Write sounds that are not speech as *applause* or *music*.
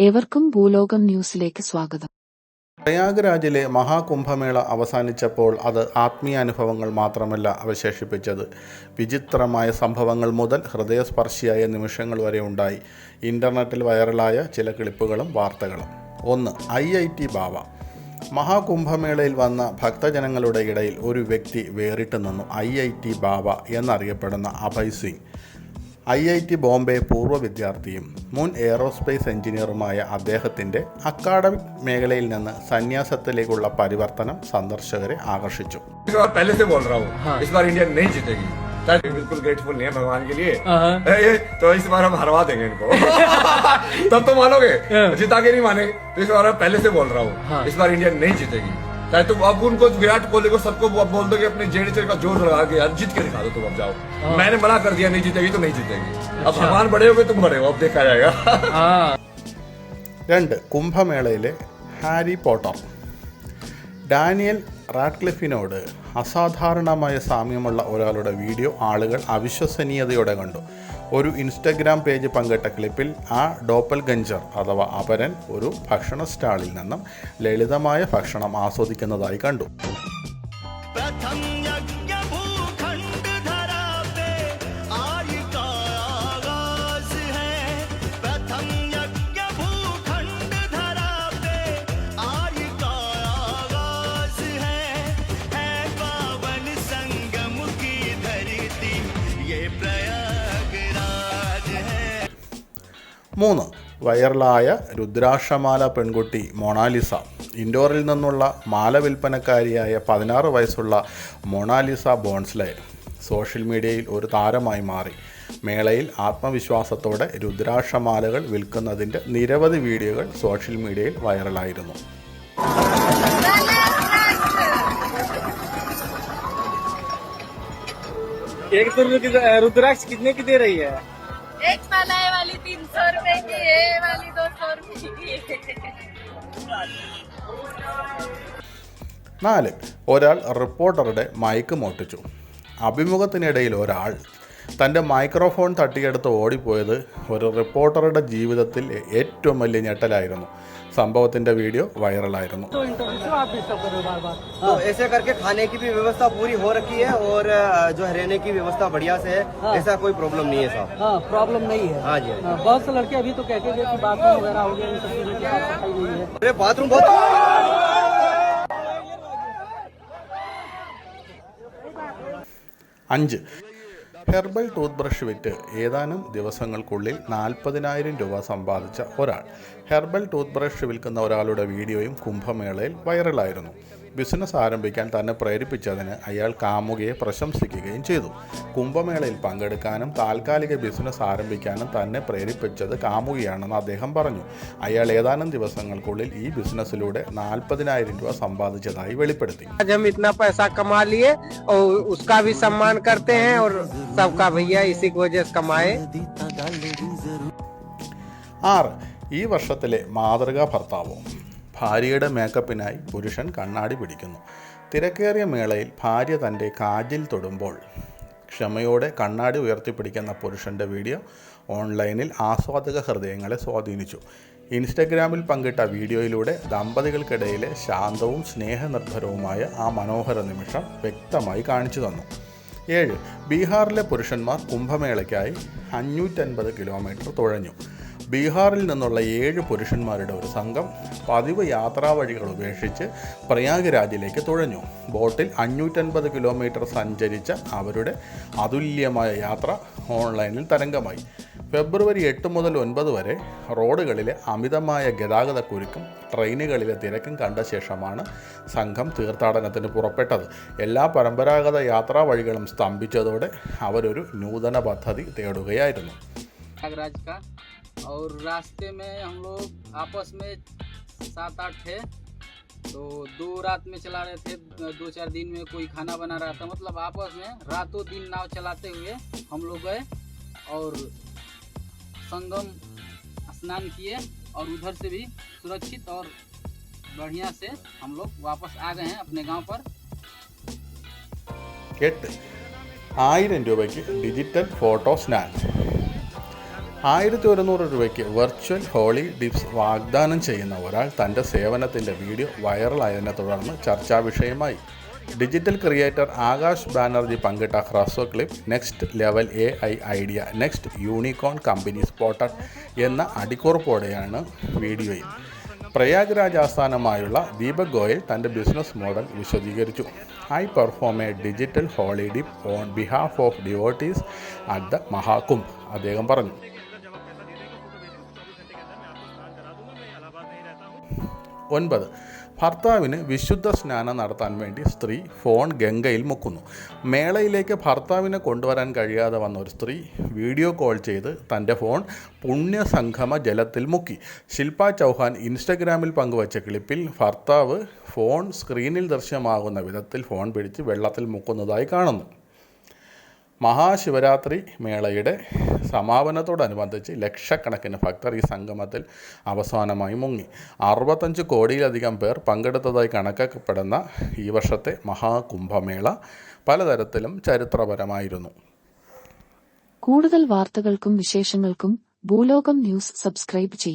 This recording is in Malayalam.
ഏവർക്കും ഭൂലോകം ന്യൂസിലേക്ക് സ്വാഗതം. പ്രയാഗ്രാജിലെ മഹാകുംഭമേള അവസാനിച്ചപ്പോൾ അത് ആത്മീയ അനുഭവങ്ങൾ മാത്രമല്ല അവശേഷിപ്പിച്ചത്. വിചിത്രമായ സംഭവങ്ങൾ മുതൽ ഹൃദയസ്പർശിയായ നിമിഷങ്ങൾ വരെ ഉണ്ടായി. ഇന്റർനെറ്റിൽ വൈറലായ ചില ക്ലിപ്പുകളും വാർത്തകളും. ഒന്ന് ഐ ഐ ടി ബാവ. മഹാകുംഭമേളയിൽ വന്ന ഭക്തജനങ്ങളുടെ ഇടയിൽ ഒരു വ്യക്തി വേറിട്ട് നിന്നു. ഐ ഐ ടി ബാവ എന്നറിയപ്പെടുന്ന Abhay Singh. I I T Bombay പൂർവ്വ വിദ്യാർത്ഥിയും മുൻ എയറോസ്പേസ് എഞ്ചിനീയറുമായ അദ്ദേഹത്തിൻ്റെ അക്കാഡമിക് മേഖലയിൽ നിന്ന് സന്യാസത്തിലേക്കുള്ള പരിവർത്തനം സന്ദർശകരെ ആകർഷിച്ചു इस बार पहले से बोल रहा हूँ इस बार इंडिया नहीं जीतेगी शायद बिल्कुल ग्रेटफुल नहीं है भगवान के लिए ए, ए, तो इस बार हम हरवा देंगे इनको *laughs* तब तो मानोगे जीता के नहीं माने तो इस बार मैं पहले से बोल रहा हूँ इस बार इंडिया नहीं जीतेगी चाहे तुम अब उनको विराट कोहली को सबको अब बोल दो कि अपने जेडीचर का जोर लगा के यार जीत के दिखा दो तुम अब जाओ मैंने मना कर दिया नहीं जीतेगी तो नहीं जीतेगी अब भगवान बड़े हो गए तुम बड़े हो अब देखा जाएगा രണ്ട് കുംഭമേളയിലെ ഹാരി പോട്ടർ ഡാനിയൽ റാഡ്ക്ലിഫിനോട് അസാധാരണമായ സാമ്യമുള്ള ഒരാളുടെ വീഡിയോ ആളുകൾ അവിശ്വസനീയതയോടെ കണ്ടു. ഒരു ഇൻസ്റ്റഗ്രാം പേജ് പങ്കിട്ട ക്ലിപ്പിൽ ആ ഡോപ്പൽ ഗഞ്ചർ അഥവാ അപരൻ ഒരു ഭക്ഷണ സ്റ്റാളിൽ നിന്നും ലളിതമായ ഭക്ഷണം ആസ്വദിക്കുന്നതായി കണ്ടു. മൂന്ന് വൈറലായ രുദ്രാക്ഷമാല പെൺകുട്ടി മൊണാലിസ ഇൻഡോറിൽ നിന്നുള്ള മാല വിൽപ്പനക്കാരിയായ പതിനാറ് വയസ്സുള്ള മൊണാലിസ ബോൺസ്ലെ സോഷ്യൽ മീഡിയയിൽ ഒരു താരമായി മാറി മേളയിൽ ആത്മവിശ്വാസത്തോടെ രുദ്രാക്ഷമാലകൾ വിൽക്കുന്നതിൻ്റെ നിരവധി വീഡിയോകൾ സോഷ്യൽ മീഡിയയിൽ വൈറലായിരുന്നു एक तो रुद्र- रुद्राक्ष कितने की दे रही है एक मलाई वाली तीन सौ रुपए की है ये वाली दो सौ रुपए की है നാല് ഒരാൾ റിപ്പോർട്ടറുടെ മൈക്ക് മോട്ടിച്ചു അഭിമുഖത്തിനിടയിൽ ഒരാൾ തൻ്റെ മൈക്രോഫോൺ തട്ടിയെടുത്ത് ഓടിപ്പോയത് ഒരു റിപ്പോർട്ടറുടെ ജീവിതത്തിൽ ഏറ്റവും വലിയ ഞെട്ടലായിരുന്നു സംഭവത്തിൻ്റെ വീഡിയോ വൈറലായിരുന്നു तो ऐसे करके खाने की भी व्यवस्था पूरी हो रखी है और अ, जो है रहने की व्यवस्था बढ़िया से है ऐसा कोई प्रॉब्लम नहीं है साहब हाँ प्रॉब्लम नहीं है हाँ जी हाँ जी। हाँ, बहुत से लड़के अभी तो कहते थे कि बाथरूम वगैरह हो गया इन सब चीजों की साफ सफाई नहीं है अरे बाथरूम बहुत അഞ്ച് ഹെർബൽ ടൂത്ത് ബ്രഷ് വിറ്റ് ഏതാനും ദിവസങ്ങൾക്കുള്ളിൽ നാൽപ്പതിനായിരം രൂപ സമ്പാദിച്ച ഒരാൾ. ഹെർബൽ ടൂത്ത് ബ്രഷ് വിൽക്കുന്ന ഒരാളുടെ വീഡിയോയും കുംഭമേളയിൽ വൈറലായിരുന്നു. ബിസിനസ് ആരംഭിക്കാൻ തന്നെ പ്രേരിപ്പിച്ചതിന് അയാൾ കാമുകയെ പ്രശംസിക്കുകയും ചെയ്തു. കുംഭമേളയിൽ പങ്കെടുക്കാനും താൽക്കാലിക ബിസിനസ് ആരംഭിക്കാനും തന്നെ പ്രേരിപ്പിച്ചത് കാമുകയാണെന്ന് അദ്ദേഹം പറഞ്ഞു. അയാൾ ഏതാനും ദിവസങ്ങൾക്കുള്ളിൽ ഈ ബിസിനസ്സിലൂടെ നാൽപ്പതിനായിരം രൂപ സമ്പാദിച്ചതായി വെളിപ്പെടുത്തി. സമ്മാൻ ആറ് ഈ വർഷത്തിലെ മാതൃകാ ഭർത്താവോ. ഭാര്യയുടെ മേക്കപ്പിനായി പുരുഷൻ കണ്ണാടി പിടിക്കുന്നു. തിരക്കേറിയ മേളയിൽ ഭാര്യ തന്റെ കാജിൽ തൊടുമ്പോൾ ക്ഷമയോടെ കണ്ണാടി ഉയർത്തിപ്പിടിക്കുന്ന പുരുഷന്റെ വീഡിയോ ഓൺലൈനിൽ ആസ്വാദക ഹൃദയങ്ങളെ സ്വാധീനിച്ചു. ഇൻസ്റ്റഗ്രാമിൽ പങ്കിട്ട വീഡിയോയിലൂടെ ദമ്പതികൾക്കിടയിലെ ശാന്തവും സ്നേഹനിർഭരവുമായ ആ മനോഹര നിമിഷം വ്യക്തമായി കാണിച്ചു തന്നു. ഏഴ്. ബീഹാറിലെ പുരുഷന്മാർ കുംഭമേളയ്ക്കായി അഞ്ഞൂറ്റൻപത് കിലോമീറ്റർ തുഴഞ്ഞു. ബീഹാറിൽ നിന്നുള്ള ഏഴ് പുരുഷന്മാരുടെ ഒരു സംഘം പതിവ് യാത്രാ വഴികൾ ഉപേക്ഷിച്ച് പ്രയാഗ്രാജിലേക്ക് തുഴഞ്ഞു. ബോട്ടിൽ അഞ്ഞൂറ്റൻപത് കിലോമീറ്റർ സഞ്ചരിച്ച അവരുടെ അതുല്യമായ യാത്ര ഓൺലൈനിൽ തരംഗമായി. ഫെബ്രുവരി എട്ട് മുതൽ ഒൻപത് വരെ റോഡുകളിലെ അമിതമായ ഗതാഗതക്കുരുക്കും ട്രെയിനുകളിലെ തിരക്കും കണ്ട ശേഷമാണ് സംഘം തീർത്ഥാടനത്തിന് പുറപ്പെട്ടത്. എല്ലാ പരമ്പരാഗത യാത്രാ വഴികളും സ്തംഭിച്ചതോടെ അവരൊരു നൂതന പദ്ധതി തേടുകയായിരുന്നു. और रास्ते में हम लोग आपस में सात आठ थे तो दो रात में चला रहे थे दो चार दिन में कोई खाना बना रहा था मतलब आपस में रातों दिन नाव चलाते हुए हम लोग गए और संगम स्नान किए और उधर से भी सुरक्षित और बढ़िया से हम लोग वापस आ गए हैं अपने गांव पर എട്ട് ആയിരം രൂപയ്ക്ക് ഡിജിറ്റൽ ഫോട്ടോ സ്നാൻ ആയിരത്തി ഒരുന്നൂറ് രൂപയ്ക്ക് വെർച്വൽ ഹോളി ഡിപ്സ് വാഗ്ദാനം ചെയ്യുന്ന ഒരാൾ തന്റെ സേവനത്തിന്റെ വീഡിയോ വൈറലായതിനെ തുടർന്ന് ചർച്ചാ വിഷയമായി. ഡിജിറ്റൽ ക്രിയേറ്റർ ആകാശ് ബാനർജി പങ്കിട്ട ഹ്രസ്വ clip next level A I idea next unicorn company spotter എന്ന അടിക്കുറിപ്പോടെയാണ് വീഡിയോയിൽ. പ്രയാഗ് രാജ് ആസ്ഥാനമായുള്ള ദീപക് ഗോയൽ തന്റെ ബിസിനസ് മോഡൽ വിശദീകരിച്ചു. I perform a digital holy dip on behalf of devotees at the Mahakumbh അദ്ദേഹം പറഞ്ഞു. ഒൻപത്. ഭർത്താവിന് വിശുദ്ധ സ്നാനം നടത്താൻ വേണ്ടി സ്ത്രീ ഫോൺ ഗംഗയിൽ മുക്കുന്നു. മേളയിലേക്ക് ഭർത്താവിനെ കൊണ്ടുവരാൻ കഴിയാതെ വന്ന ഒരു സ്ത്രീ വീഡിയോ കോൾ ചെയ്ത് തന്റെ ഫോൺ പുണ്യസംഗമ ജലത്തിൽ മുക്കി. ശില്പ ചൗഹാൻ ഇൻസ്റ്റഗ്രാമിൽ പങ്കുവച്ച ക്ലിപ്പിൽ ഭർത്താവ് ഫോൺ സ്ക്രീനിൽ ദൃശ്യമാകുന്ന വിധത്തിൽ ഫോൺ പിടിച്ച് വെള്ളത്തിൽ മുക്കുന്നതായി കാണുന്നു. മഹാശിവരാത്രി മേളയുടെ സമാപനത്തോടനുബന്ധിച്ച് ലക്ഷക്കണക്കിന് ഭക്തർ ഈ സംഗമത്തിൽ അവസാനമായി മുങ്ങി. അറുപത്തഞ്ച് കോടിയിലധികം പേർ പങ്കെടുത്തതായി കണക്കാക്കപ്പെടുന്ന ഈ വർഷത്തെ മഹാകുംഭമേള പലതരത്തിലും ചരിത്രപരമായിരുന്നു. കൂടുതൽ വാർത്തകൾക്കും വിശേഷങ്ങൾക്കും ഭൂലോകം ന്യൂസ് സബ്സ്ക്രൈബ് ചെയ്യും.